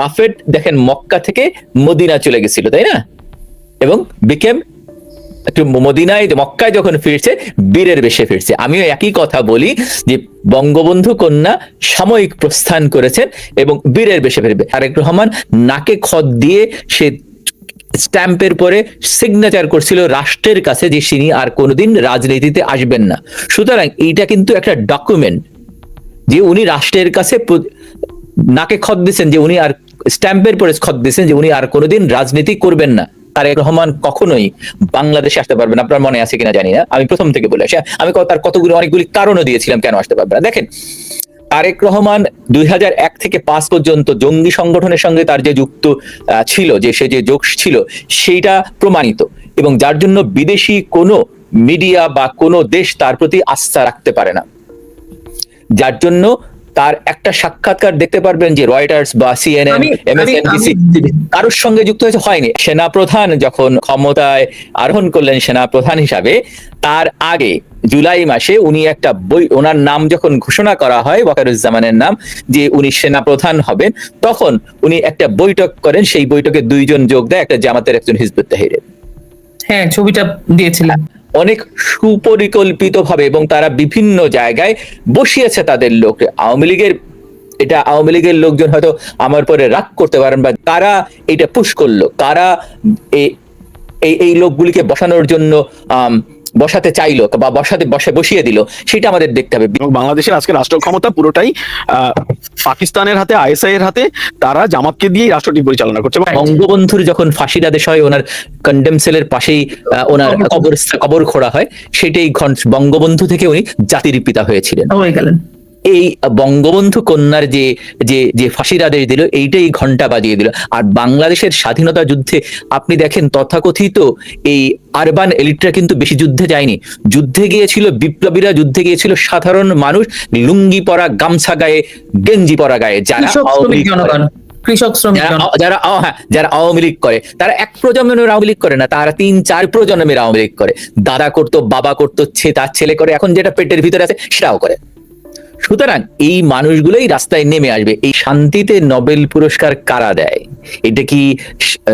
Prophet দেখেন মক্কা থেকে Medina চলে গেছিল, তাই না? এবং বিকেম মদিনায়, মক্কায় যখন ফিরছে, বীরের বেশে ফিরছে। আমিও একই কথা বলি যে বঙ্গবন্ধু কন্যা সাময়িক প্রস্থান করেছেন এবং বীরের বেশে ফিরবে। তারেক রহমান নাকে খত দিয়ে সে স্ট্যাম্পের পরে সিগনেচার করছিল রাষ্ট্রের কাছে যে তিনি আর কোনোদিন রাজনীতিতে আসবেন না। সুতরাং এইটা কিন্তু একটা ডকুমেন্ট যে উনি রাষ্ট্রের কাছে নাকে খত দিয়েছেন যে উনি আর স্ট্যাম্পের পরে খত দিয়েছেন যে উনি আর কোনোদিন রাজনীতি করবেন না। তারেক রহমান কখনোই বাংলাদেশে আসতে পারবেন। আপনার মনে আছে কিনা জানি না। আমি প্রথম থেকে বলে আসি। আমি তার কতগুলো অনেকগুলি কারণও দিয়েছিলাম কেন আসতে পারবে না। দেখেন, তারেক রহমান দুই হাজার এক থেকে পাঁচ পর্যন্ত জঙ্গি সংগঠনের সঙ্গে তার যে যুক্ত ছিল, যে সে যে যোগ ছিল, সেইটা প্রমাণিত। এবং যার জন্য বিদেশি কোনো মিডিয়া বা কোনো দেশ তার প্রতি আস্থা রাখতে পারে না। যার জন্য তার একটা সাক্ষাৎকার দেখতে পারবেন যে রয়টার্স বা সিএনএন এমএসএনবিসি কারোর সঙ্গে যুক্ত হয়েছে হয়নি। সেনাপ্রধান যখন ক্ষমতায় আরোহণ করলেন সেনাপ্রধান হিসাবে তার আগে জুলাই মাসে উনি একটা বই ওনার নাম যখন ঘোষণা করা হয় ওয়াকারুজ্জামানের নাম যে উনি সেনাপ্রধান হবেন তখন উনি একটা বৈঠক করেন। সেই বৈঠকে দুইজন যোগ দেয় একটা জামাতের একজন হিজবুত তাহিরের। হ্যাঁ ছবিটা দিয়েছিলেন। অনেক সুপরিকল্পিতভাবে এবং তারা বিভিন্ন জায়গায় বসিয়েছে তাদের লোক আওয়ামী লীগের, এটা আওয়ামী লীগের লোকজন হয়তো আমার পরে রাগ করতে পারেন বা কারা এটা পুশ করল? কারা এই এই লোকগুলিকে বসানোর জন্য বসাতে চাইলো বা বসাতে বসে বসিয়ে দিল সেটা আমাদের দেখতে হবে। বাংলাদেশের আজকে রাষ্ট্র ক্ষমতা পুরোটাই আহ, পাকিস্তানের হাতে আইএসআই এর হাতে তারা জামাতকে দিয়ে রাষ্ট্রটি পরিচালনা করছে। এবং বঙ্গবন্ধুর যখন ফাঁসির আদেশ হয় ওনার কন্ডেম সেলের পাশেই আহ, ওনার কবর। কবর খোড়া হয় সেটাই ঘন- বঙ্গবন্ধু থেকে উনি জাতির পিতা হয়েছিলেন। হয়ে গেলেন। এই বঙ্গবন্ধু কন্যার যে যে যে ফাঁসির আদেশ দিল এইটাই ঘণ্টা বাজিয়ে দিল। আর বাংলাদেশের স্বাধীনতা যুদ্ধে আপনি দেখেন তথাকথিত এই আরবান এলিটরা কিন্তু বেশি যুদ্ধে যায়নি। যুদ্ধে গিয়েছিল বিপ্লবীরা যুদ্ধে গিয়েছিল সাধারণ মানুষ লুঙ্গি পরা গামছা গায়ে গেঞ্জি পরা গায়ে যারা কৃষক শ্রমিক যারা যারা হ্যাঁ যারা আওয়ামী লীগ করে। তারা এক প্রজন্মের আওয়ামী লীগ করে না তারা তিন চার প্রজন্মের আওয়ামী লীগ করে। দাদা করতো বাবা করতো ছে তার ছেলে করে এখন যেটা পেটের ভিতরে আছে সেটাও করে। সুতরাং এই মানুষগুলোই রাস্তায় নেমে আসবে। এই শান্তিতে নোবেল পুরস্কার কারা দেয়? এটা কি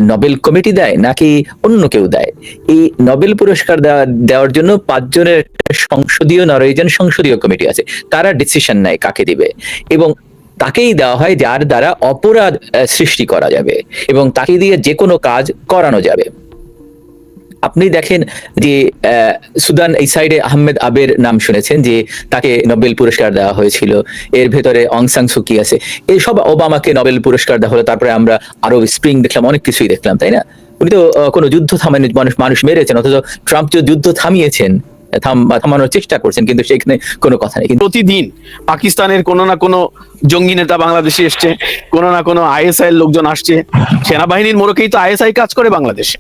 নোবেল কমিটি দেয় নাকি অন্য কেউ দেয়? এই নোবেল পুরস্কার দেওয়া- দেওয়ার জন্য পাঁচজনের সংসদীয় নরওয়েজিয়ান সংসদীয় কমিটি আছে। তারা ডিসিশন নেয় কাকে দিবে। এবং তাকেই দেওয়া হয় যার দ্বারা অপরাধ সৃষ্টি করা যাবে। এবং তাকে দিয়ে যে কোনো কাজ করানো যাবে। আপনি দেখেন যে সুদান এই সাইডে আহমেদ আবের নাম শুনেছেন যে, তাকে নোবেল পুরস্কার দেওয়া হয়েছিল। এর ভেতরে অং সাং সুকি আছে? এই সব ওবামাকে নোবেল পুরস্কার দেওয়া হলো, তারপরে আমরা আরব স্প্রিং দেখলাম, অনেক কিছুই দেখলাম, তাই না? উনি তো কোনো যুদ্ধ থামানো মানুষ মানুষ মেরেছেন, অথচ ট্রাম্প যে যুদ্ধ থামিয়েছেন থামানোর চেষ্টা করছেন, কিন্তু সেখানে কোনো কথা নেই। প্রতিদিন পাকিস্তানের কোনো না কোনো জঙ্গি নেতা বাংলাদেশে এসছে, কোনো না কোনো আইএসআই এর লোকজন আসছে। সেনাবাহিনীর মোড়কেই তো আইএসআই কাজ করে বাংলাদেশে।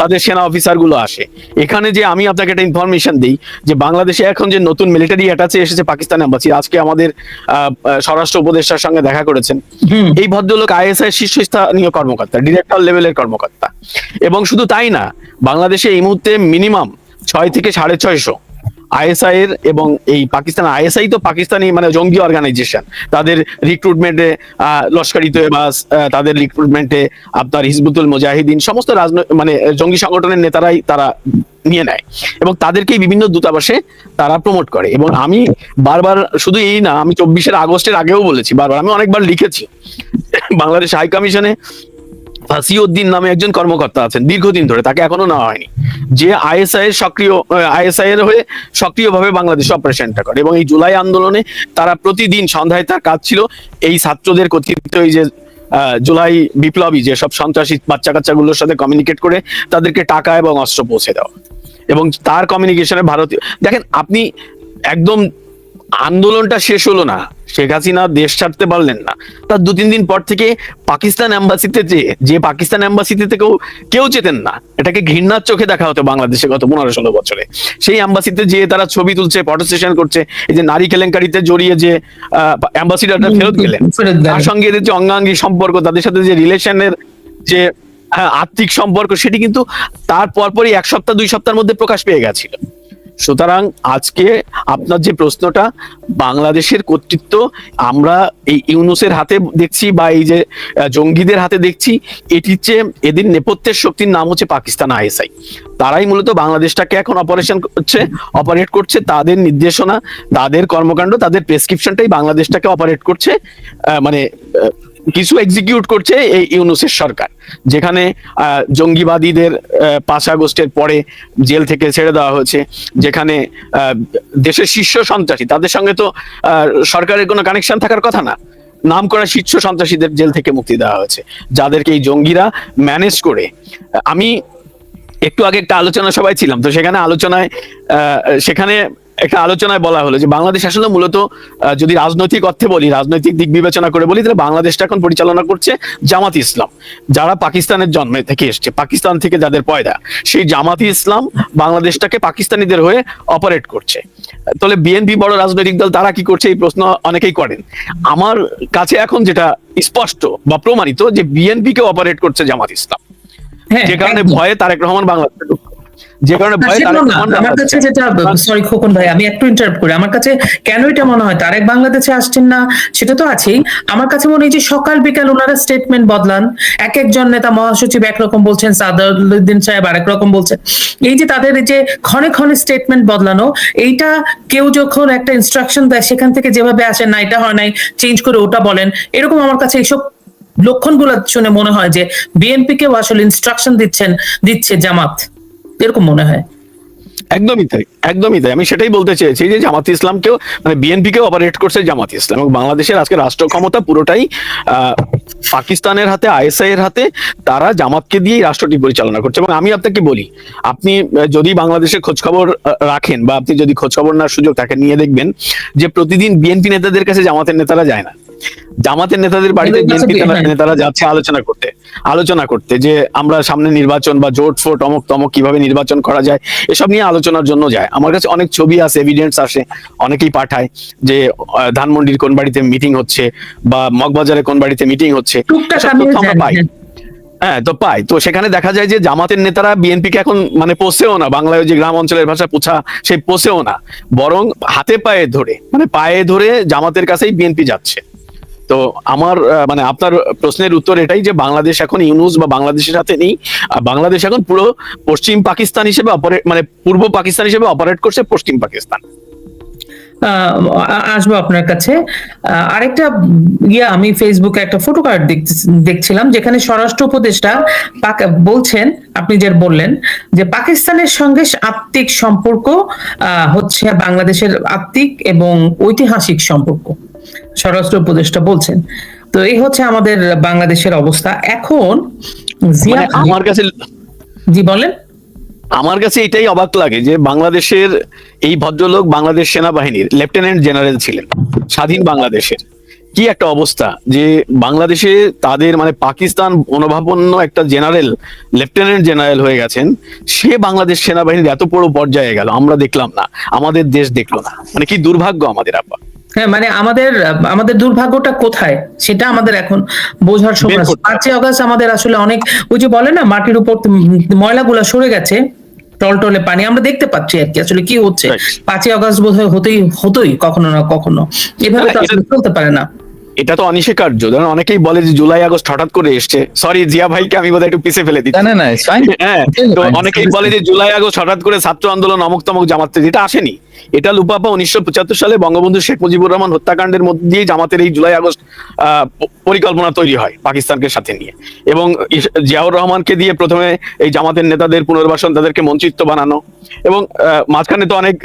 তাদের সেনা অফিসারগুলো আসে। এখানে যে আমি আপনাকে একটা ইনফরমেশন দিই যে বাংলাদেশে এখন যে নতুন মিলিটারি অ্যাটাচে এসেছে পাকিস্তান এম্বাসি আজকে আমাদের স্বরাষ্ট্র উপদেষ্টার সঙ্গে দেখা করেছেন। এই ভদ্রলোক আইএসআই শীর্ষস্থানীয় কর্মকর্তা ডিরেক্টর লেভেলের কর্মকর্তা। এবং শুধু তাই না বাংলাদেশে এই মুহূর্তে মিনিমাম ছয় থেকে সাড়ে ছয়শো আইএসআই এর এবং এই পাকিস্তান আইএসআই তো পাকিস্তানি মানে জঙ্গি অর্গানাইজেশন তাদের রিক্রুটমেন্টে লস্করি তৈবাস আহ, তাদের রিক্রুটমেন্টে আপনার হিজবুতুল মুজাহিদিন সমস্ত রাজনৈতিক মানে জঙ্গি সংগঠনের নেতারাই তারা নিয়ে নেয়। এবং তাদেরকেই বিভিন্ন দূতাবাসে তারা প্রমোট করে। এবং আমি বারবার শুধু এই না আমি চব্বিশের আগস্টের আগেও বলেছি বারবার আমি অনেকবার লিখেছি বাংলাদেশ হাই কমিশনে ফাসিউদ্দিন নামে একজন কর্মকর্তা আছেন, দীর্ঘদিন ধরে, তাকে এখনও নেওয়া হয়নি। যে আইএসআই এর সক্রিয় আইএসআই এর হয়ে সক্রিয়ভাবে বাংলাদেশে অপারেশনটা করে এবং এই জুলাই আন্দোলনে তারা প্রতিদিন সন্ধ্যায় তার কাজ ছিল। এই ছাত্রদের কথিত এই যে জুলাই বিপ্লবী যে সব সন্ত্রাসী বাচ্চা কাচ্চাগুলোর সাথে কমিউনিকেট করে তাদেরকে টাকা এবং অস্ত্র পৌঁছে দেওয়া। এবং তার কমিউনিকেশনে ভারতীয় দেখেন, আপনি একদম আন্দোলনটা শেষ হলো না। শেখ হাসিনা দেশ ছাড়তে পারলেন না। তার দু তিন দিন পর থেকে পাকিস্তান এম্বাসিতে যে যে পাকিস্তান এম্বাসিতে থেকেও কেউ চেতেন না এটাকে ঘৃণার চোখে দেখা হতো বাংলাদেশে গত পনেরো ষোলো বছরে। সেই এম্বাসিতে যে তারা ছবি তুলছে ফটো সেশন করছে এই যে নারী কেলেঙ্কারিতে জড়িয়ে যে অ্যাম্বাসিডারটা ফেরত গেলেন। তার সঙ্গে এদের যে অঙ্গাঙ্গি সম্পর্ক তাদের সাথে যে রিলেশনের যে হ্যাঁ, আর্থিক সম্পর্ক সেটি কিন্তু তার পরপরই এক সপ্তাহ দুই সপ্তাহের মধ্যে প্রকাশ পেয়ে গেছিল। সুতরাং আজকে আপনার যে প্রশ্নটা, বাংলাদেশের কর্তৃত্ব, আমরা এই ইউনুসের হাতে দেখছি বা এই যে জঙ্গিদের হাতে দেখছি, এটির চেয়ে এদের নেপথ্যের শক্তির নাম হচ্ছে পাকিস্তান আইএসআই। তারাই মূলত বাংলাদেশটাকে এখন অপারেশন করছে অপারেট করছে, তাদের নির্দেশনা, তাদের কর্মকাণ্ড, তাদের প্রেসক্রিপশনটাই বাংলাদেশটাকে অপারেট করছে মানে কিছু এক্সিকিউট করছে এই ইউনুসের সরকার, যেখানে জঙ্গিবাদীদের পাঁচ আগস্টের পরে জেল থেকে ছেড়ে দেওয়া হয়েছে, যেখানে দেশের শীর্ষ সন্ত্রাসী, তাদের সঙ্গে তো সরকারের কোনো কানেকশন থাকার কথা না। নাম করা শীর্ষ সন্ত্রাসীদের জেল থেকে মুক্তি দেওয়া হয়েছে, যাদেরকে এই জঙ্গিরা ম্যানেজ করে। আমি একটু আগে একটা আলোচনা সবাই ছিলাম, তো সেখানে আলোচনায় সেখানে একটা আলোচনায় বলা হলো যে বাংলাদেশ আসলে মূলত যদি রাজনৈতিক অর্থে বলি রাজনৈতিক দিক বিবেচনা করে বলি তাহলে বাংলাদেশটা এখন পরিচালনা করছে জামাত ইসলাম। যারা পাকিস্তানের জন্মে থেকে এসছে পাকিস্তান থেকে যাদের পয়দা সেই জামাতি ইসলাম বাংলাদেশটাকে পাকিস্তানিদের হয়ে অপারেট করছে। তাহলে বিএনপি বড় রাজনৈতিক দল তারা কি করছে? এই প্রশ্ন অনেকেই করেন। আমার কাছে এখন যেটা স্পষ্ট বা প্রমাণিত যে বিএনপি কে অপারেট করছে জামাত ইসলাম। হ্যাঁ যে কারণে ভয়ে তারেক রহমান বাংলাদেশে। যে কারণে ভয়ে আমার কাছে যেটা সরি খোকন ভাই আমি একটু ইন্টারাপ্ট করি। আমার কাছে কেন এটা মনে হয়? তারেক বাংলাদেশে আসছেন না? সেটা তো আছেই। আমার কাছে মনে হয় যে সকাল বিকাল ওনারা স্টেটমেন্ট বদলান। এক একজন নেতা মহাসচিব একরকম বলছেন সাদাউদ্দিন সাহেব আরেক রকম বলছেন। এই যে তাদের যে ক্ষণে ক্ষণে স্টেটমেন্ট বদলানো এইটা কেউ যখন একটা ইনস্ট্রাকশন দেয় সেখান থেকে যেভাবে আসে না এটা হয় নাই চেঞ্জ করে ওটা বলেন এরকম আমার কাছে এইসব লক্ষণগুলো শুনে মনে হয় যে বিএনপি কেও আসলে ইনস্ট্রাকশন দিচ্ছেন দিচ্ছে জামাত। এরকম মনে হয়। একদমই তাই একদমই তাই। আমি সেটাই বলতে চেয়েছি যে জামাত ইসলামকেও মানে বিএনপি কে অপারেট করছে জামাত ইসলাম এবং বাংলাদেশের আজকে রাষ্ট্র ক্ষমতা পুরোটাই পাকিস্তানের হাতে, আইএসআই এর হাতে তারা জামাতকে দিয়েই রাষ্ট্রটি পরিচালনা করছে। এবং আমি আপনাকে বলি, আপনি যদি বাংলাদেশের খোঁজ খবর রাখেন বা আপনি যদি খোঁজ খবর নেওয়ার সুযোগ তাকে নিয়ে দেখবেন যে প্রতিদিন বিএনপি নেতাদের কাছে জামাতের নেতারা যায় না। জামাতের নেতাদের বাড়িতে বিএনপি হ্যাঁ। নেতারা যাচ্ছে আলোচনা করতে আলোচনা করতে যে আমরা সামনে নির্বাচন বা জোট ফোট অমক তমক কীভাবে নির্বাচন করা যায় এসব নিয়ে আলোচনার জন্য যায়। আমার কাছে অনেক ছবি আছে এভিডেন্স আসে অনেকেই পাঠায় যে ধানমন্ডির কোন বাড়িতে মিটিং হচ্ছে বা মগবাজারে কোন বাড়িতে মিটিং হচ্ছে আমরা পাই। হ্যাঁ। হ্যাঁ তো পাই। তো সেখানে দেখা যায় যে জামাতের নেতারা বিএনপি কে এখন মানে পোষেও না বাংলায় যে গ্রাম অঞ্চলের ভাষা পোছা সেই পোষেও না। বরং হাতে পায়ে ধরে মানে পায়ে ধরে জামাতের কাছেই বিএনপি যাচ্ছে। তো আমার মানে আপনার প্রশ্নের উত্তর এটাই যে বাংলাদেশ এখন ইউনুস বা বাংলাদেশের সাথে নেই বাংলাদেশ এখন পুরো পশ্চিম পাকিস্তান হিসেবে অপারেট মানে পূর্ব পাকিস্তান হিসেবে অপারেট করছে পশ্চিম পাকিস্তান। আসব আপনার কাছে। আরেকটা ইয়া, আমি ফেসবুকে একটা ফটো কার্ড দেখছিলাম, যেখানে স্বরাষ্ট্র উপদেষ্টা বলছেন, আপনি যে বললেন, যে পাকিস্তানের সঙ্গে আত্মিক সম্পর্ক হচ্ছে বাংলাদেশের আত্মিক এবং ঐতিহাসিক সম্পর্ক। স্বরাষ্ট্র উপদেষ্টা বলছেন। তো এই হচ্ছে আমাদের বাংলাদেশের অবস্থা। এখন মানে আমার কাছে জি বলেন। আমার কাছে এটাই অবাক লাগে যে বাংলাদেশের এই ভদ্রলোক বাংলাদেশ সেনাবাহিনীর লেফটেন্যান্ট জেনারেল ছিলেন স্বাধীন বাংলাদেশের। কি একটা অবস্থা যে বাংলাদেশে তাদের মানে পাকিস্তান অনুভাবন্য একটা জেনারেল লেফটেন্যান্ট জেনারেল হয়ে গেছেন সে বাংলাদেশ সেনাবাহিনীর এত বড় পর্যায়ে গেল আমরা দেখলাম না আমাদের দেশ দেখল না। মানে কি দুর্ভাগ্য আমাদের আপা হ্যাঁ মানে আমাদের আমাদের দুর্ভাগ্যটা কোথায় সেটা আমাদের এখন বোঝার সময়। পাঁচই অগস্ট আমাদের আসলে অনেক ওই যে বলে না মাটির উপর ময়লাগুলো সরে গেছে টলটলে পানি আমরা দেখতে পাচ্ছি আর কি আসলে কি হচ্ছে. পাঁচই অগস্ট বোধ হয় হতেই হতোই কখনো না কখনো। এভাবে তো আসলে চলতে পারে না। এটা তো অনিস্বীকার্য। ধরেন অনেকেই বলে যে জুলাই আগস্ট হঠাৎ করে এসছে। সরি জিয়া ভাইকে আমি বোধহয় একটু পিছে ফেলে দিচ্ছি। না না. হ্যাঁ তো অনেকেই বলে যে জুলাই আগস্ট হঠাৎ করে ছাত্র আন্দোলন অমুক তমক জামাতে যেটা আসেনি। এটা লুপাপা উনিশশো পঁচাত্তর সালে বঙ্গবন্ধু শেখ মুজিবুর রহমান হত্যাকাণ্ডের মধ্যে দিয়ে জামাতের এই জুলাই আগস্ট পরিকল্পনা তৈরি হয় পাকিস্তানকে সাথে নিয়ে। এবং জিয়াউর রহমানকে দিয়ে প্রথমে এই জামাতের নেতাদের পুনর্বাসন তাদেরকে মঞ্চিত্ব বানানো এবং মাঝখানে তো অনেক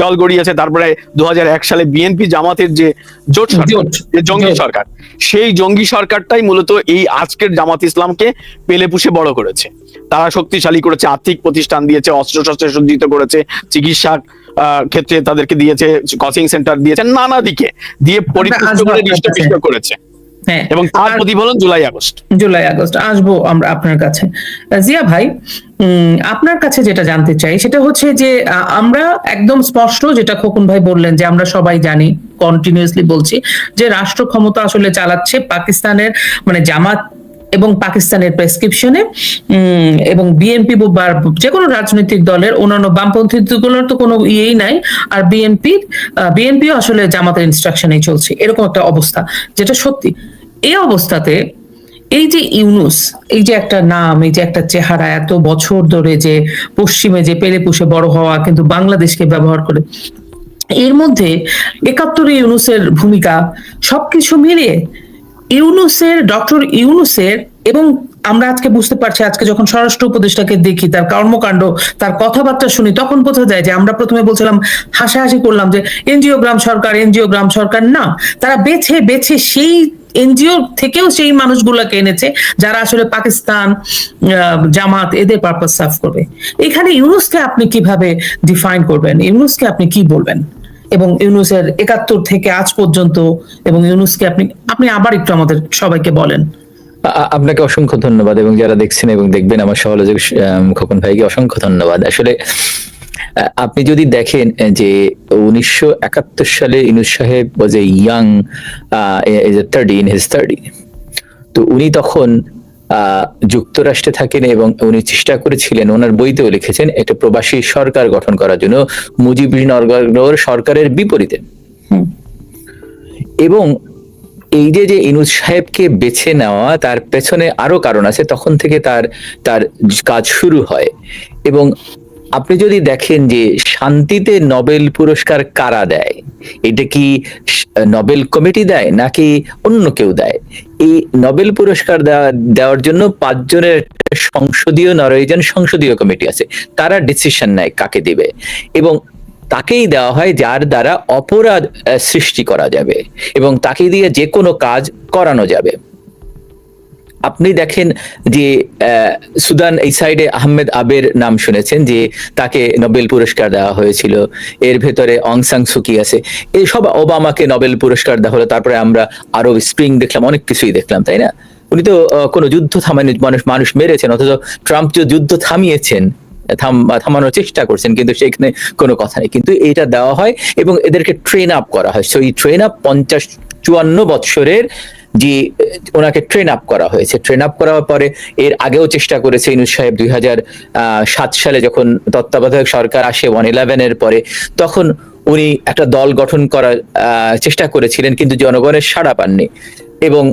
জল গড়িয়েছে তারপরে দু হাজার এক সালে বিএনপি জামাতের যে জোট সরকার যে জঙ্গি সরকার সেই জঙ্গি সরকারটাই মূলত এই আজকের জামাত ইসলামকে পেলে পুষে বড় করেছে। তারা শক্তিশালী করেছে আর্থিক প্রতিষ্ঠান দিয়েছে অস্ত্র শস্ত্রে সজ্জিত করেছে চিকিৎসা ক্ষেত্রে তাদেরকে দিয়েছে কোচিং সেন্টার দিয়েছে নানা দিকে দিয়ে পরিপুষ্ট করে হৃষ্টপুষ্ট করেছে। হ্যাঁ এবং তার প্রতিফলন জুলাই আগস্ট। July August. আসব আমরা আপনার কাছে। জিয়া ভাই আপনার কাছে যেটা জানতে চাই সেটা হচ্ছে যে আমরা একদম স্পষ্ট যেটা খোকন ভাই বললেন যে আমরা সবাই জানি কন্টিনিউয়াসলি বলছি যে রাষ্ট্র ক্ষমতা আসলে চালাচ্ছে পাকিস্তানের মানে জামাত এবং পাকিস্তানের প্রেসক্রিপশনে এবং বিএনপি বা যে কোনো রাজনৈতিক দলের অন্যান্য বামপন্থী গুলোর তো কোনো ইয়েই নাই। আর বিএনপি বিএনপিও আসলে জামাতের ইনস্ট্রাকশনেই চলছে। এরকম একটা অবস্থা, যেটা সত্যি। এই অবস্থাতে এই যে ইউনুস, এই যে একটা নাম, এই যে একটা চেহারা, এত বছর ধরে যে পশ্চিমে যে পেলে পুষে বড় হওয়া, কিন্তু বাংলাদেশকে ব্যবহার করে, এর মধ্যে একাত্তরে ইউনুসের ভূমিকা সবকিছু মিলিয়ে ইউনুসের, ডক্টর ইউনুসের এবং আমরা আজকে বুঝতে পারছি, আজকে যখন স্বরাষ্ট্র উপদেষ্টাকে দেখি, তার কর্মকাণ্ড, তার কথাবার্তা শুনি, তখন বোঝা যায় যে আমরা প্রথমে বলছিলাম, হাসাহাসি করলাম যে এনজিও গ্রাম সরকার এনজিও গ্রাম সরকার না। তারা বেছে বেছে সেই এনজিও থেকেও সেই মানুষগুলোকে এনেছে, যারা আসলে পাকিস্তান জামাত এদের পারপাস সার্ভ করবে। এখানে ইউনুসকে আপনি কীভাবে ডিফাইন করবেন? ইউনুসকে আপনি কি বলবেন? এবং ইউনুসের একাত্তর থেকে আজ পর্যন্ত এবং ইউনুসকে আপনি আপনি আবার একটু আমাদের সবাইকে বলেন। আপনাকে অসংখ্য ধন্যবাদ এবং যারা দেখছেন এবং দেখবেন আমার সহযোগী খোকন ভাইকে অসংখ্য ধন্যবাদ। আসলে আপনি যদি দেখেন যে উনিশশো একাত্তর সালে ইনুস সাহেব was a young is a in his thirty তো উনি তখন যুক্তরাষ্ট্রে থাকেন এবং উনি চেষ্টা করেছিলেন ওনার বইতেও লিখেছেন একটা প্রবাসী সরকার গঠন করার জন্য মুজিব সরকারের বিপরীতে। এবং এই যে যে ইনুজ সাহেবকে বেছে নেওয়া তার পেছনে আরও কারণ আছে তখন থেকে তার তার কাজ শুরু হয়। এবং আপনি যদি দেখেন যে শান্তিতে নোবেল পুরস্কার কারা দেয়? এটা কি নোবেল কমিটি দেয় নাকি অন্য কেউ দেয়? এই নোবেল পুরস্কার দেওয়া- দেওয়ার জন্য পাঁচজনের সংসদীয় নরওয়েজিয়ান সংসদীয় কমিটি আছে। তারা ডিসিশন নেয় কাকে দিবে। এবং তাকেই দেওয়া হয় যার দ্বারা অপরাধ সৃষ্টি করা যাবে। এবং তাকে দিয়ে যে কোনো কাজ করানো যাবে। আপনি দেখেন যে সুদান এই সাইডে আহমেদ আবের নাম শুনেছেন যে তাকে নোবেল পুরস্কার দেওয়া হয়েছিল। এর ভেতরে অং সাং সুকি আছে? এই সব ওবামাকে নোবেল পুরস্কার দেওয়া হলো, তারপরে আমরা আরও স্প্রিং দেখলাম, অনেক কিছুই দেখলাম, তাই না? উনি তো কোনো যুদ্ধ থামানি, মানুষ মানুষ মেরেছেন, অথচ ট্রাম্প যে যুদ্ধ থামিয়েছেন, থাম- থামানোর চেষ্টা করছেন, কিন্তু সেখানে কোনো কথা নেই। কিন্তু এটা দেওয়া হয় এবং এদেরকে ট্রেন আপ করা হয়। সো এই ট্রেন আপ পঞ্চাশ, চুয়ান্ন বৎসরের যে ওনাকে ট্রেন আপ করা হয়েছে। ট্রেন আপ করার পরে এর আগেও চেষ্টা করেছে ইনুস সাহেব দুই সাত সালে যখন তত্ত্বাবধায়ক সরকার আসে ওয়ান ইলেভেনের পরে, তখন উনি একটা দল গঠন করার চেষ্টা করেছিলেন কিন্তু জনগণের সাড়া পাননি। এবং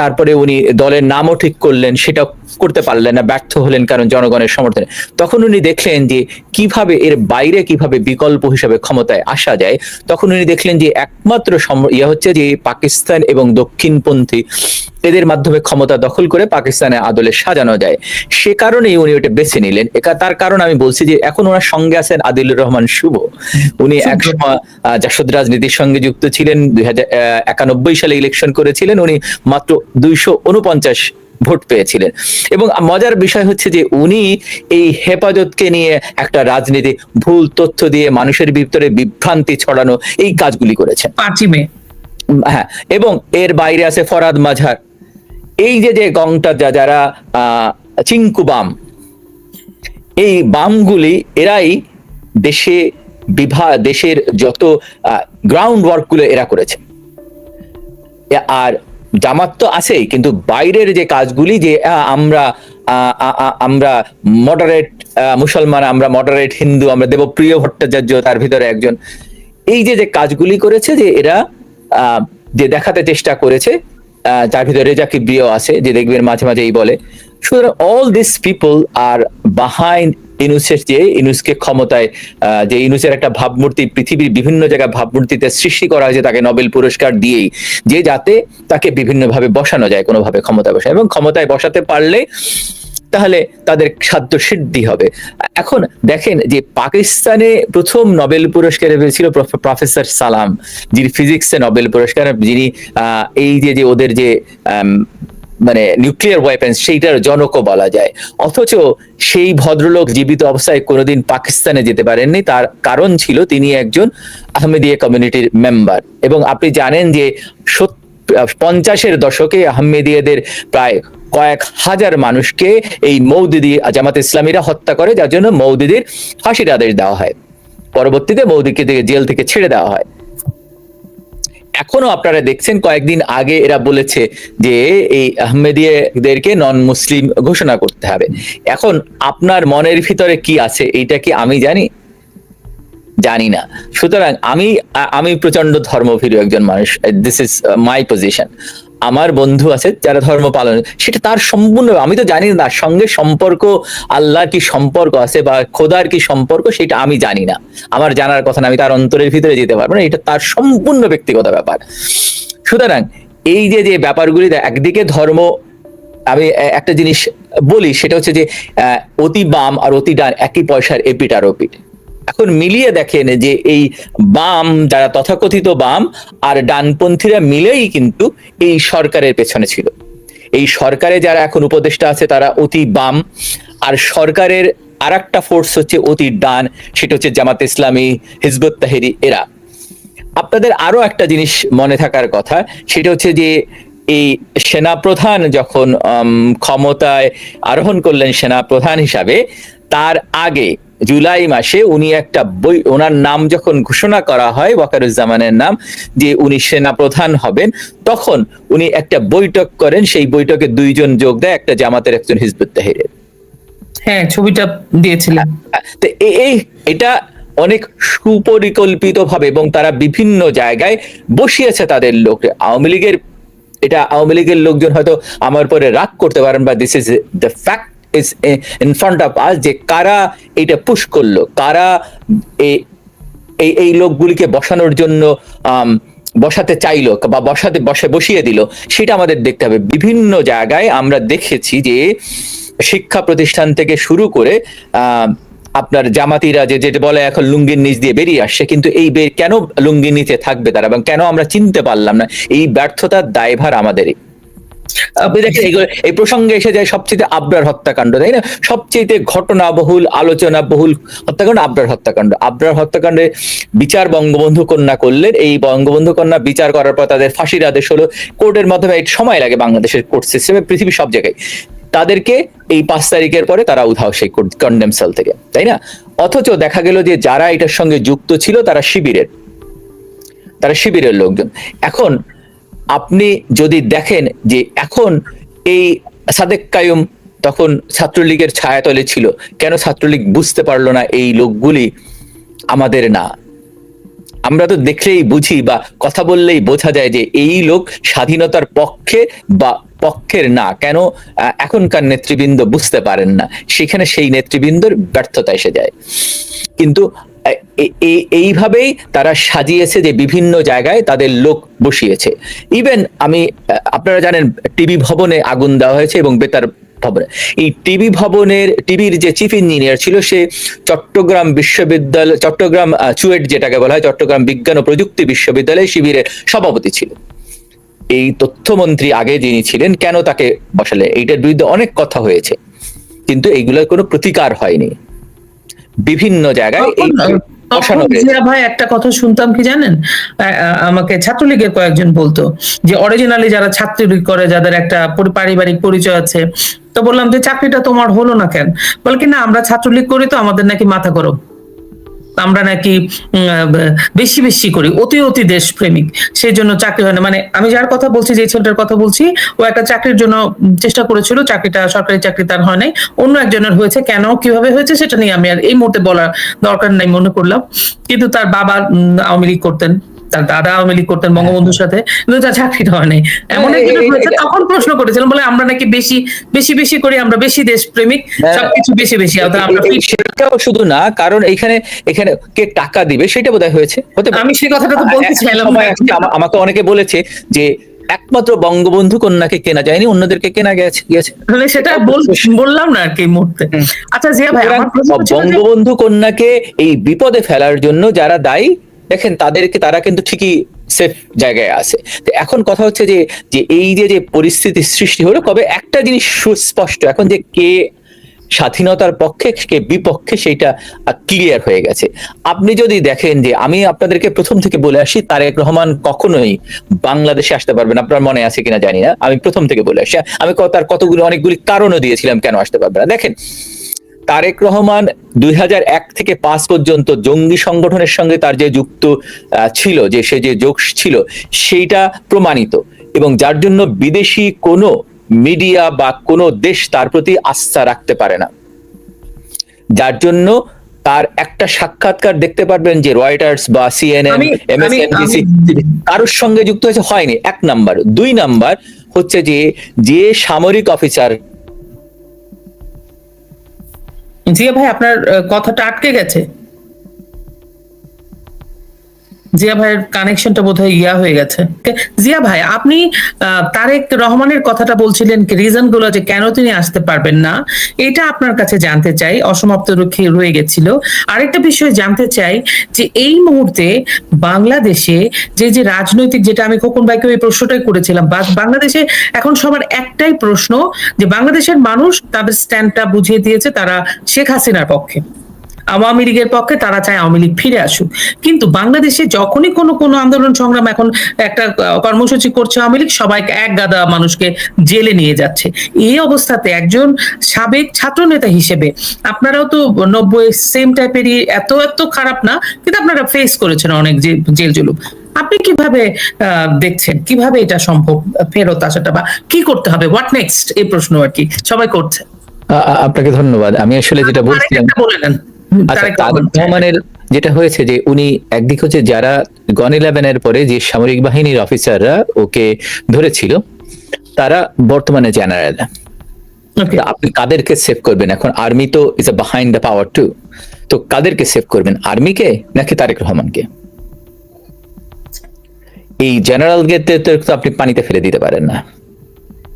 তারপরে উনি দলের নামও ঠিক করলেন, সেটা করতে পারলেন না, ব্যর্থ হলেন কারণ জনগণের সমর্থনে। তখন উনি দেখলেন যে কীভাবে এর বাইরে কীভাবে বিকল্প হিসাবে ক্ষমতায় আসা যায়, তখন উনি দেখলেন যে একমাত্র ইয়ে হচ্ছে যে পাকিস্তান এবং দক্ষিণপন্থী এদের মাধ্যমে ক্ষমতা দখল করে পাকিস্তানে আদলে সাজানো যায়। সে কারণেই উনি ওটা বেছে নিলেন। একা তার কারণ আমি বলছি যে এখন ওনার সঙ্গে আছেন আদিলুর রহমান শুভ। উনি এক সময় আহ, জাসদ রাজনীতির সঙ্গে যুক্ত ছিলেন। দুই হাজার একানব্বই সালে ইলেকশন করেছিলেন। উনি মাত্র দুইশো উনপঞ্চাশ ভোট পেয়েছিলেন। এবং মজার বিষয় হচ্ছে যে উনি এই হেফাজতকে নিয়ে একটা রাজনীতি ভুল তথ্য দিয়ে মানুষের ভিতরে বিভ্রান্তি ছড়ানো এই কাজগুলি করেছেন। হ্যাঁ এবং এর বাইরে আছে ফরাদ মাঝার এই যে যে গংটা যা, যারা চিঙ্কু বাম, এই বামগুলি এরাই দেশে বিভা, দেশের যত গ্রাউন্ড ওয়ার্কগুলো এরা করেছে। আর জামাত তো আছেই, কিন্তু বাইরের যে কাজগুলি যে আমরা আমরা মডারেট মুসলমান, আমরা মডারেট হিন্দু, আমরা দেবপ্রিয় ভট্টাচার্য, তার ভিতরে একজন, এই যে যে কাজগুলি করেছে যে এরা যে দেখাতে চেষ্টা করেছে যার ভিতরে যাকে ব্রিয় আছে, যে দেখবেন মাঝে মাঝে এই বলে। সুতরাং all this people are behind ইনুসের যে ইনুসকে ক্ষমতায় যে ইনুসের একটা ভাবমূর্তি, পৃথিবীর বিভিন্ন জায়গায় ভাবমূর্তিতে সৃষ্টি করা হয়েছে তাকে নোবেল পুরস্কার দিয়েই, যে যাতে তাকে বিভিন্নভাবে বসানো যায়, কোনোভাবে ক্ষমতায় বসায়। এবং ক্ষমতায় বসাতে পারলে তাহলে তাদের খাদ্য সিদ্ধি হবে। এখন দেখেন যে পাকিস্তানে প্রথম নোবেল পুরস্কার পেয়েছিল প্রফেসর সালাম, যিনি ফিজিক্সে নোবেল পুরস্কার, যিনি এই যে যে ওদের যে মানে নিউক্লিয়ার ওয়েপেন্স সেইটার জনকও বলা যায়। অথচ সেই ভদ্রলোক জীবিত অবস্থায় কোনোদিন পাকিস্তানে যেতে পারেননি। তার কারণ ছিল তিনি একজন আহমেদিয়া কমিউনিটির মেম্বার এবং আপনি জানেন যে সত- পঞ্চাশের দশকে আহমেদিয়াদের প্রায় কয়েক হাজার মানুষকে এই মৌদিদি জামাত ইসলামীরা হত্যা করে, যার জন্য মৌদিদির ফাঁসির আদেশ দেওয়া হয়। পরবর্তীতে মৌদিকে জেল থেকে ছেড়ে দেওয়া হয়। এখনও আপনারা দেখছেন, কয়েকদিন আগে এরা বলেছে যে এই আহমেদিয়াদেরকে নন মুসলিম ঘোষণা করতে হবে। এখন আপনার মনের ভিতরে কি আছে? এইটা কি আমি জানি? জানি না। সুতরাং আমি আমি প্রচণ্ড ধর্মভীরু একজন মানুষ। দিস ইজ মাই পজিশন আমার বন্ধু আছে যারা ধর্ম পালন সেটা তার সম্পূর্ণ, আমি তো জানি না, সঙ্গে সম্পর্ক, আল্লাহর কি সম্পর্ক আছে বা খোদার কি সম্পর্ক সেটা আমি জানি না। আমার জানার কথা না, আমি তার অন্তরের ভিতরে যেতে পারব না, এটা তার সম্পূর্ণ ব্যক্তিগত ব্যাপার। সুতরাং এই যে যে ব্যাপারগুলি একদিকে ধর্ম, আমি একটা জিনিস বলি, সেটা হচ্ছে যে অতি বাম আর অতি ডান একই পয়সার এপিট আর ওপিট এখন মিলিয়ে দেখেন যে এই বাম, যারা তথাকথিত বাম আর ডানপন্থীরা মিলেই কিন্তু এই সরকারের পেছনে ছিল। এই সরকারে যারা এখন উপদেষ্টা আছে তারা অতি বাম আর সরকারের আর একটা ফোর্স হচ্ছে অতি ডান, সেটা হচ্ছে জামাত ইসলামী, হিজবুত তাহেরি, এরা। আপনাদের আরও একটা জিনিস মনে থাকার কথা, সেটা হচ্ছে যে এই সেনাপ্রধান যখন ক্ষমতায় আরোহণ করলেন সেনাপ্রধান হিসাবে, তার আগে জুলাই মাসে উনি একটা বই ওনার নাম যখন ঘোষণা করা হয় ওয়াকারুজ্জামানের নাম যে উনি সেনাপ্রধান হবেন তখন উনি একটা বৈঠক করেন। সেই বৈঠকে দুইজন যোগ দেয় একটা জামাতের একজন হিজবুত তাহিরের। হ্যাঁ ছবিটা দিয়েছিলাম তো এই এটা অনেক সুপরিকল্পিত ভাবে এবং তারা বিভিন্ন জায়গায় বসিয়েছে তাদের লোক। আওয়ামী লীগের এটা আওয়ামী লীগের লোকজন হয়তো আমার পরে রাগ করতে পারেন বা this is the fact in front of us যে কারা এটা পুশ করল, কারা এই এই লোকগুলিকে বসানোর জন্য বসাতে চাইলো বা বসাতে, বসে, বসিয়ে দিল, সেটা আমাদের দেখতে হবে। বিভিন্ন জায়গায় আমরা দেখেছি যে শিক্ষা প্রতিষ্ঠান থেকে শুরু করে আপনার জামাতিরা যে যেটা বলে এখন লুঙ্গির নিচ দিয়ে বেরিয়ে আসছে, কিন্তু এই কেন লুঙ্গির নিচে থাকবে তারা এবং কেন আমরা চিনতে পারলাম না? এই ব্যর্থতার দায়ভার আমাদেরই আপনি দেখেন এই প্রসঙ্গে এসে যায় সবচেয়ে আবরার হত্যাকাণ্ড, তাই না? সবচেয়ে ঘটনা বহুল আলোচনা বহুল হত্যাকাণ্ড, আবরার হত্যাকাণ্ড। আবরার হত্যাকাণ্ডে বিচার বঙ্গবন্ধু কন্যা করলেন। এই বঙ্গবন্ধু কন্যা বিচার করার পর তাদের ফাঁসির আদেশ হলো, কোর্টের মাধ্যমে সময় লাগে বাংলাদেশের কোর্ট সিস্টেমে পৃথিবীর সব জায়গায়। তাদেরকে এই পাঁচ তারিখের পরে তারা উধাও সেই কন্ডেম সেল থেকে, তাই না? অথচ দেখা গেল যে যারা এটার সঙ্গে যুক্ত ছিল, তারা শিবিরের। তারা শিবিরের লোকজন। এখন আপনি যদি দেখেন যে এখন এই সাদেক কায়ুম তখন ছাত্রলীগের ছায়াতলে ছিল, কেন ছাত্রলীগ বুঝতে পারল না এই লোকগুলি? আমাদের না। আমরা তো দেখলেই বুঝি বা কথা বললেই বোঝা যায় যে এই লোক স্বাধীনতার পক্ষে বা পক্ষের না। কেন এখনকার নেতৃবৃন্দ বুঝতে পারেন না। সেখানে সেই নেতৃবৃন্দর ব্যর্থতা এসে যায়। কিন্তু এইভাবেই তারা সাজিয়েছে যে বিভিন্ন জায়গায় তাদের লোক বসিয়েছে। ইভেন আমি আপনারা জানেন টিভি ভবনে আগুন দেওয়া হয়েছে এবং বেতার ভবনে। এই টিভি ভবনের, টিভির যে চিফ ইঞ্জিনিয়ার ছিল সে চট্টগ্রাম বিশ্ববিদ্যালয় চট্টগ্রাম চুয়েট যেটাকে বলা হয়, চট্টগ্রাম বিজ্ঞান ও প্রযুক্তি বিশ্ববিদ্যালয় শিবিরের সভাপতি ছিল। এই তথ্যমন্ত্রী আগে যিনি ছিলেন, কেন তাকে বসালে? এইটার বিরুদ্ধে অনেক কথা হয়েছে। কিন্তু এইগুলোর কোনো প্রতিকার হয়নি। বিভিন্ন জায়গায় ভাই একটা কথা শুনতাম কি জানেন? আমাকে ছাত্রলীগের কয়েকজন বলতো যে অরিজিনালি যারা ছাত্রলীগ করে যাদের একটা পারিবারিক পরিচয় আছে তো বললাম যে চাকরিটা তোমার হলো না কেন? বলে কি না আমরা ছাত্রলীগ করি তো আমাদের নাকি মাথা গরম। আমরা নাকি বেশি বেশি করি, অতি অতি দেশপ্রেমিক। সেই জন্য চাকরি হয় না। মানে আমি যার কথা বলছি, যে ছেলেটার কথা বলছি, ও একটা চাকরির জন্য চেষ্টা করেছিল, চাকরিটা, সরকারি চাকরি তার হয় নাই। অন্য একজনের হয়েছে, কেন, কীভাবে হয়েছে সেটা নিয়ে আমি আর এই মুহূর্তে বলার দরকার নাই মনে করলাম। কিন্তু তার বাবা আওয়ামী লীগ করতেন। তার দাদা আওয়ামী লীগ করতেন বঙ্গবন্ধুর সাথে কিন্তু তার চাকরিটা হয় নাই। এমন হ্যাঁ, একজন হয়েছে তখন প্রশ্ন করেছিলাম বলে আমরা নাকি বেশি বেশি বেশি করি আমরা বেশি দেশপ্রেমিক হ্যাঁ। সবকিছু বেশি বেশি আমরা সেটাও শুধু না কারণ এখানে এখানে কে টাকা দিবে সেটা বোধহয় হয়েছে হতে আমি সেই কথাটা তো বলতে চাইলাম আমাকে অনেকে বলেছে যে একমাত্র বঙ্গবন্ধু কন্যাকে কেনা যায়নি অন্যদেরকে কেনা গেছে মানে সেটা বল- বললাম না আর কি মুহূর্তে। আচ্ছা জিয়া ভাই বঙ্গবন্ধু কন্যাকে এই বিপদে ফেলার জন্য যারা দায়ী দেখেন তাদেরকে তারা কিন্তু ঠিকই সেফ জায়গায় আছে। তো এখন কথা হচ্ছে যে যে এই যে যে পরিস্থিতি সৃষ্টি হলো, কবে একটা জিনিস সুস্পষ্ট, এখন যে কে স্বাধীনতার পক্ষে, কে বিপক্ষে সেইটা ক্লিয়ার হয়ে গেছে। আপনি যদি দেখেন যে, আমি আপনাদেরকে প্রথম থেকে বলে আসি, তারেক রহমান কখনোই বাংলাদেশে আসতে পারবেন আপনার মনে আছে কিনা জানি না। আমি প্রথম থেকে বলে আসি। আমি তার কতগুলো, অনেকগুলি কারণও দিয়েছিলাম, কেন আসতে পারবে না? দেখেন তারেক রহমান দুই এক থেকে পাঁচ পর্যন্ত জঙ্গি সংগঠনের সঙ্গে তার যে যুক্ত ছিল যে সে যে যোগ ছিল সেইটা প্রমাণিত। এবং যার জন্য বিদেশি কোনো মিডিয়া বা কোনো দেশ তার প্রতি আস্থা রাখতে পারে না। যার জন্য তার একটা সাক্ষাৎকার দেখতে পারবেন যে রয়টার্স বা সিএনএন এমএসএনবিসি কারোর সঙ্গে যুক্ত হয়েছে হয়নি। এক নাম্বার। দুই নাম্বার হচ্ছে যে যে সামরিক অফিসার জিয়া ভাই আপনার কথাটা আটকে গেছে। জিয়া ভাইয়ের কানেকশনটা বোধহয় ইয়া হয়ে গেছে। জিয়া ভাই, আপনি তারেক রহমানের কথাটা বলছিলেন রিজনগুলো যে কেন তিনি আসতে পারবেন না, এটা আপনার কাছে জানতে চাই। অসমাপ্ত রক্ষে রয়ে গেছিল। আরেকটা বিষয় জানতে চাই যে এই মুহূর্তে বাংলাদেশে যে যে রাজনৈতিক, যেটা আমি খোকন ভাইকে ওই প্রশ্নটাই করেছিলাম বাংলাদেশে এখন সবার একটাই প্রশ্ন যে, বাংলাদেশের মানুষ তাদের স্ট্যান্ডটা বুঝিয়ে দিয়েছে তারা শেখ হাসিনার পক্ষে। আওয়ামী লীগের পক্ষে তারা চায় আওয়ামী লীগ ফিরে আসুক। কিন্তু বাংলাদেশে যখনই কোনো কোনো আন্দোলন সংগ্রাম এখন একটা কর্মসূচি করছে আওয়ামী লীগ সবাইকে এক গাদা মানুষকে জেলে নিয়ে যাচ্ছে। এই অবস্থাতে একজন সাবেক ছাত্র নেতা হিসেবে আপনারাও তো নব্বই সেম টাইপেরই এত এত খারাপ না কিন্তু আপনারা ফেস করেছেন অনেক জেল জুলুম আপনি কীভাবে আহ, দেখছেন? কীভাবে এটা সম্ভব ফেরত আসাটা বা কি করতে হবে? হোয়াট নেক্সট এই প্রশ্ন আর কি। সবাই করছে। আপনাকে ধন্যবাদ। আমি আসলে যেটা বলছিলাম আচ্ছা তারেক রহমানের যেটা হয়েছে যে উনি একদিক হচ্ছে যারা গন ইলেভেনের পরে যে সামরিক বাহিনীর অফিসাররা ওকে ধরেছিল তারা বর্তমানে জেনারেল আপনি কাদেরকে সেভ করবেন? এখন আর্মি তো is a behind the power to তো কাদেরকে সেভ করবেন? আর্মিকে নাকি তারেক রহমানকে? এই জেনারেল জেনারেলকে তো আপনি পানিতে ফেলে দিতে পারেন না।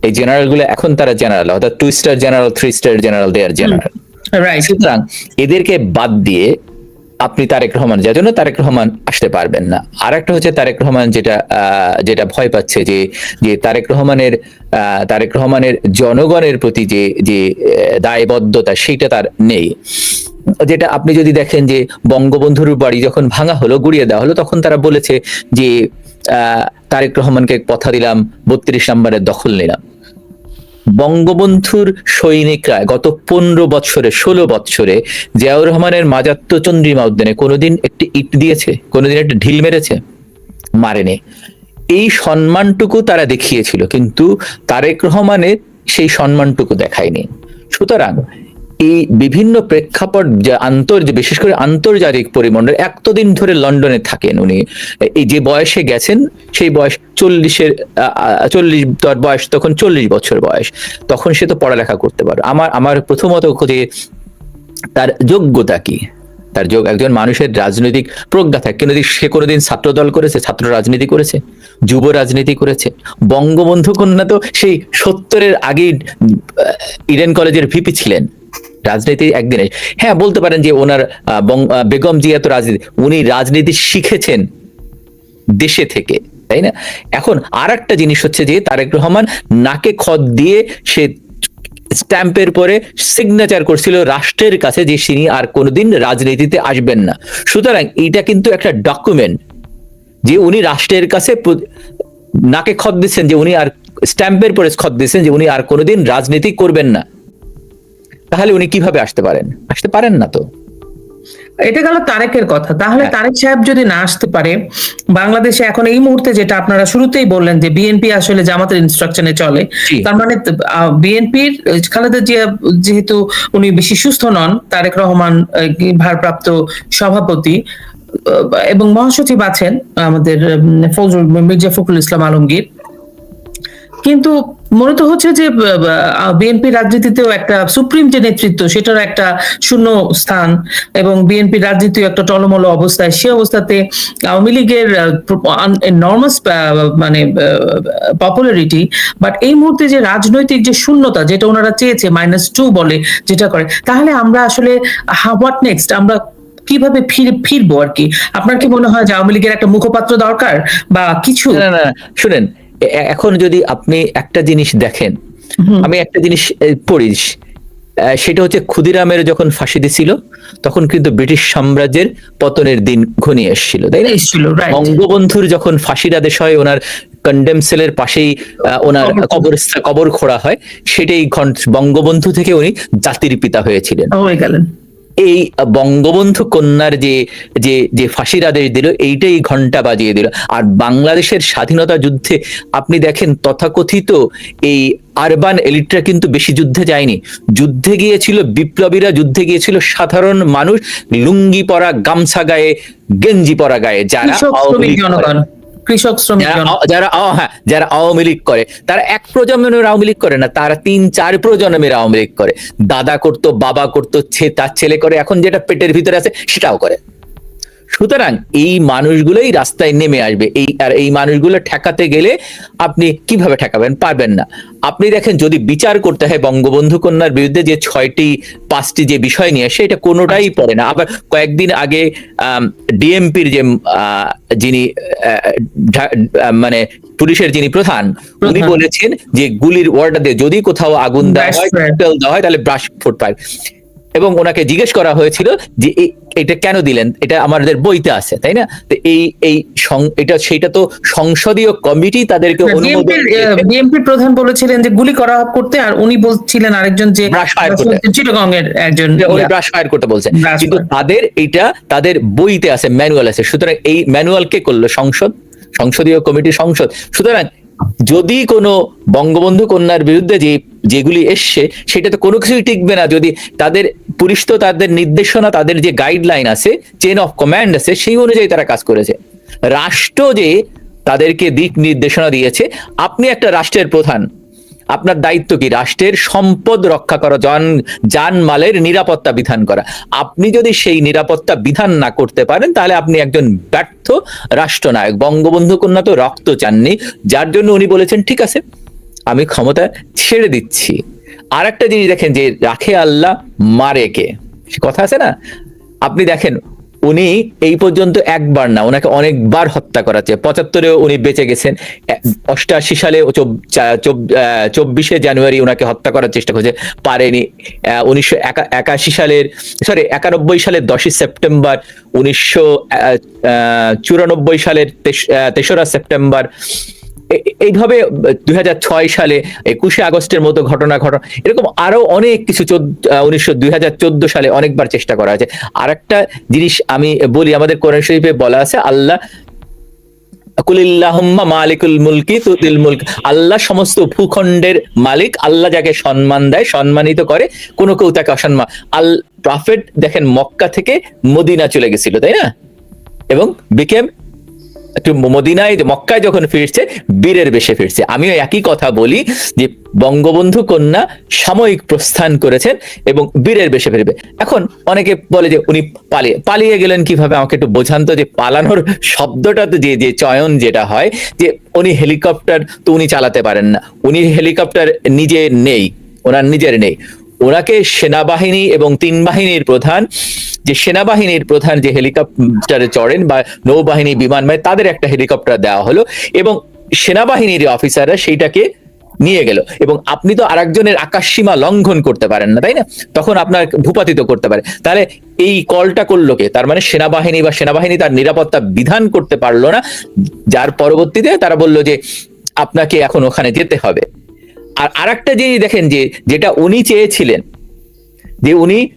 এই জেনারেলগুলো এখন তারা জেনারেল অর্থাৎ two star general three star general they are general সুতরাং এদেরকে বাদ দিয়ে আপনি তারেক রহমান, যার জন্য তারেক রহমান আসতে পারবেন না। আর একটা হচ্ছে তারেক রহমান যেটা যেটা ভয় পাচ্ছে যে যে তারেক রহমানের তারেক রহমানের জনগণের প্রতি যে যে দায়বদ্ধতা সেইটা তার নেই। যেটা আপনি যদি দেখেন যে বঙ্গবন্ধুর বাড়ি যখন ভাঙা হলো, গুড়িয়ে দেওয়া হলো, তখন তারা বলেছে যে তারেক রহমানকে কথা দিলাম, বত্রিশ নম্বরের দখল নিলাম। বঙ্গবন্ধুর সৈনিকরা গত পনেরো বছরে, ষোলো বছরে জিয়াউর রহমানের মাজাত্ম চন্দ্রিমা উদ্যানে কোনোদিন একটি ইট দিয়েছে, কোনোদিন একটা ঢিল মেরেছে? মারেনি। এই সম্মানটুকু তারা দেখিয়েছিল, কিন্তু তারেক রহমানের সেই সম্মানটুকু দেখায়নি। সুতরাং এই বিভিন্ন প্রেক্ষাপট যে আন্তর যে বিশেষ করে আন্তর্জাতিক পরিমণ্ডল এতদিন ধরে লন্ডনে থাকেন উনি। এই যে বয়সে গেছেন সেই বয়স চল্লিশের চল্লিশ বয়স তখন চল্লিশ বছর বয়স। তখন সে তো পড়ালেখা করতে পারে আমার আমার প্রথমত যে তার যোগ্যতা কি? তার যোগ একজন মানুষের রাজনৈতিক প্রজ্ঞা থাকে। কিন্তু সে কোনোদিন ছাত্র দল করেছে ছাত্র রাজনীতি করেছে যুব রাজনীতি করেছে বঙ্গবন্ধু কন্যা তো সেই সত্তরের আহ, ইডেন কলেজের ভিপি ছিলেন। রাজনীতি একদিনে। হ্যাঁ বলতে পারেন যে ওনার বেগম জিয়া তো রাজনীতি, উনি রাজনীতি শিখেছেন দেশে থেকে, তাই না? এখন আর একটা জিনিস হচ্ছে যে তারেক রহমান নাকে খত দিয়ে সে স্ট্যাম্পের পরে সিগনেচার করছিল রাষ্ট্রের কাছে যে তিনি আর কোনোদিন রাজনীতিতে আসবেন না। সুতরাং এইটা কিন্তু একটা ডকুমেন্ট যে উনি রাষ্ট্রের কাছে নাকে খত দিচ্ছেন যে উনি আর স্ট্যাম্পের পরে খত দিচ্ছেন যে উনি আর কোনোদিন রাজনীতি করবেন না। তাহলে উনি কীভাবে আসতে পারেন? আসতে পারেন না তো। এটা গেল তারেকের কথা। তাহলে হ্যাঁ। তারেক সাহেব যদি না আসতে পারে বাংলাদেশে এখন এই মুহূর্তে যেটা আপনারা শুরুতেই বললেন যে বিএনপি আসলে জামাতের ইনস্ট্রাকশনে চলে তার মানে বিএনপির খালেদা জিয়া যেহেতু উনি বেশি সুস্থ নন তারেক রহমান ভারপ্রাপ্ত সভাপতি এবং মহাসচিব আছেন আমাদের ফজল মির্জা ফখরুল ইসলাম আলমগীর। কিন্তু মনে তো হচ্ছে যে বিএনপি রাজনীতিতেও একটা সুপ্রিম যে নেতৃত্ব, সেটার একটা শূন্য স্থান এবং বিএনপি রাজনীতি একটা টলমল অবস্থায়। সে অবস্থাতে আওয়ামী লীগের নর্মাস মানে পপুলারিটি বাট এই মুহূর্তে যে রাজনৈতিক যে শূন্যতা, যেটা ওনারা চেয়েছে মাইনাস টু বলে যেটা করে, তাহলে আমরা আসলে হোয়াট নেক্সট আমরা কীভাবে ফিরে, ফিরবো আর কি? আপনার কি মনে হয় যে আওয়ামী লীগের একটা মুখপাত্র দরকার বা কিছু? না না, শুনেন এখন যদি আপনি একটা জিনিস দেখেন আমি একটা জিনিস পড়ি সেটা হচ্ছে ক্ষুদিরামের যখন ফাঁসি দিছিল তখন কিন্তু ব্রিটিশ সাম্রাজ্যের পতনের দিন ঘনিয়ে এসেছিল তাই না? এসেছিল বঙ্গবন্ধুর যখন ফাঁসির আদেশ হয় ওনার কন্ডেম সেলের পাশেই ওনার কবর- কবর কবর খোঁড়া হয় সেটাই বঙ্গবন্ধু থেকে উনি জাতির পিতা হয়েছিলেন। হয়ে গেলেন। এই বঙ্গবন্ধু কন্যার যে যে যে ফাঁসির আদেশ দিল এইটাই ঘণ্টা বাজিয়ে দিল। আর বাংলাদেশের স্বাধীনতা যুদ্ধে আপনি দেখেন তথাকথিত এই আরবান এলিটরা কিন্তু বেশি যুদ্ধে যায়নি। যুদ্ধে গিয়েছিল বিপ্লবীরা যুদ্ধে গিয়েছিল সাধারণ মানুষ লুঙ্গি পরা গামছা গায়ে গেঞ্জি পরা গায়ে যারা কৃষক শ্রমিক যারা হ্যাঁ যারা আওয়ামী লীগ করে তারা এক প্রজন্মের আওয়ামী লীগ করে না তারা তিন চার প্রজন্মের আওয়ামী লীগ করে। দাদা করতো বাবা করতো ছে- তার ছেলে করে এখন যেটা পেটের ভিতরে আছে সেটাও করে। সুতরাং এই মানুষগুলোই রাস্তায় নেমে আসবে। এই আর এই মানুষগুলো ঠেকাতে গেলে আপনি কীভাবে ঠেকাবেন? পারবেন না। আপনি দেখেন যদি বিচার করতে হয় বঙ্গবন্ধু কন্যার বিরুদ্ধে যে ছয়টি পাঁচটি যে বিষয় নিয়ে আসে এটা কোনোটাই পড়ে না। আবার কয়েকদিন আগে ডিএমপির যে আহ, যিনি মানে পুলিশের যিনি প্রধান উনি বলেছেন যে গুলির ওয়ার্ডার দিয়ে যদি কোথাও আগুন দেওয়া হয় দেওয়া হয় তাহলে ব্রাশ ফুট পায়। এবং ওনাকে জিজ্ঞেস করা হয়েছিল যে এটা কেন দিলেন? এটা আমাদের বইতে আছে তাই না? তো এই এই এটা সেটা তো সংসদীয় কমিটি তাদেরকে অনুমোদন বিএনপির প্রধান বলেছিলেন যে গুলি করা করতে আর উনি বলছিলেন আরেকজন যে। চিটগং এর একজন উনি ব্রাশ ফায়ার করতে বলছেন কিন্তু তাদের এটা তাদের বইতে আছে ম্যানুয়াল আছে। সুতরাং এই ম্যানুয়াল কে করল সংসদ? সংসদীয় কমিটি সংসদ। সুতরাং যদি কোনো বঙ্গবন্ধু কন্যার বিরুদ্ধে যে, যেগুলি এসছে, সেটা তো কোনো কিছুই টিকবে না। যদি তাদের পুলিশ তো তাদের নির্দেশনা, তাদের যে গাইডলাইন আছে চেন অফ কমান্ড আছে, সেই অনুযায়ী তারা কাজ করেছে। রাষ্ট্র যে তাদেরকে দিক নির্দেশনা দিয়েছে, আপনি একটা রাষ্ট্রের প্রধান। আপনার দায়িত্ব কি? রাষ্ট্রের সম্পদ রক্ষা করা জন জানমালের নিরাপত্তা বিধান করা। আপনি যদি সেই নিরাপত্তা বিধান না করতে পারেন, তাহলে আপনি একজন ব্যর্থ রাষ্ট্রনায়ক। বঙ্গবন্ধু কন্যা তো রক্ত চাননি, যার জন্য উনি বলেছেন, ঠিক আছে, আমি ক্ষমতা ছেড়ে দিচ্ছি। আর একটা জিনিস দেখেন যে রাখে আল্লাহ, মারে কে? কথা আছে না? আপনি দেখেন উনি এই পর্যন্ত একবার না ওনাকে অনেকবার হত্যা করাচ্ছে। পঁচাত্তরেও উনি বেঁচে গেছেন। অষ্টাশি সালে চব্বিশে জানুয়ারি ওনাকে হত্যা করার চেষ্টা করেছে, পারেনি। উনিশশো একাশি সালের সরি একানব্বই সালের দশই সেপ্টেম্বর, উনিশশো চুরানব্বই সালের তেসরা সেপ্টেম্বর এইভাবে দুই হাজার ছয় সালে একুশে আগস্টের মতো ঘটনা ঘটনা এরকম আরও অনেক কিছু উনিশশো দুই সালে অনেকবার চেষ্টা করা হয়েছে। আর একটা জিনিস আমি বলি, আমাদের কোরআন শরীফে বলা আছে, আল্লাহ কুলিল্লাহুম্মা মালিকুল মুলকি তুতিল মুলক। আল্লাহ সমস্ত ভূখণ্ডের মালিক, আল্লাহ যাকে সম্মান দেয়, সম্মানিত করে, কোনো কেউ তাকে অসম্মান। আল, প্রফেট দেখেন মক্কা থেকে মদিনা চলে গেছিল, তাই না? এবং বিকেম একটু মদিনায় মক্কায় যখন ফিরছে, বীরের বেশে ফিরছে। আমিও একই কথা বলি যে বঙ্গবন্ধু কন্যা সাময়িক প্রস্থান করেছেন এবং বীরের বেশে ফিরবে। এখন অনেকে বলে যে উনি পালিয়ে পালিয়ে গেলেন কীভাবে? আমাকে একটু বোঝান তো যে পালানোর শব্দটা তো যে যে চয়ন যেটা হয়, যে উনি হেলিকপ্টার তো উনি চালাতে পারেন না। উনি হেলিকপ্টার নিজে নেই, ওনার নিজের নেই। ওনাকে সেনাবাহিনী এবং তিন বাহিনীর প্রধান যে সেনাবাহিনীর প্রধান যে হেলিকপ্টারে চড়েন বা নৌবাহিনী বিমান বাহিনী তাদের একটা হেলিকপ্টার দেওয়া হলো এবং সেনাবাহিনীর অফিসাররা সেইটাকে নিয়ে গেল। এবং আপনি তো আরেকজনের আকাশ সীমা লঙ্ঘন করতে পারেন না, তাই না? তখন আপনার ভূপাতিত করতে পারে। তাহলে এই কলটা করল কে? তার মানে সেনাবাহিনী বা সেনাবাহিনী তার নিরাপত্তা বিধান করতে পারল না। যার পরবর্তীতে তারা বলল যে, আপনাকে এখন ওখানে যেতে হবে। আর আরেকটা জিনিস দেখেন যে, যেটা উনি চেয়েছিলেন, যে উনি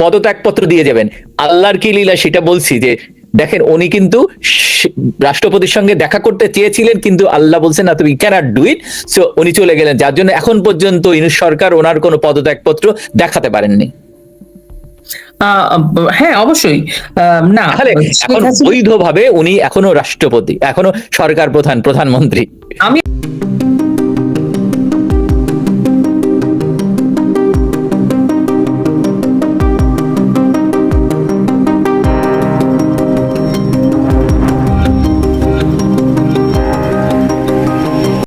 পদত্যাগপত্র দিয়ে যাবেন। আল্লাহর কি লীলা সেটা বলছি যে দেখেন উনি কিন্তু রাষ্ট্রপতির সঙ্গে দেখা করতে চেয়েছিলেন কিন্তু আল্লাহ বলছেন না তুমি ক্যানট ডু ইট সো উনি চলে গেলেন। যার জন্য এখন পর্যন্ত ইনুস সরকার ওনার কোনো পদত্যাগপত্র দেখাতে পারেননি। হ্যাঁ অবশ্যই। না এখন বৈধভাবে উনি এখনও রাষ্ট্রপতি এখনও সরকার প্রধান প্রধানমন্ত্রী। আমি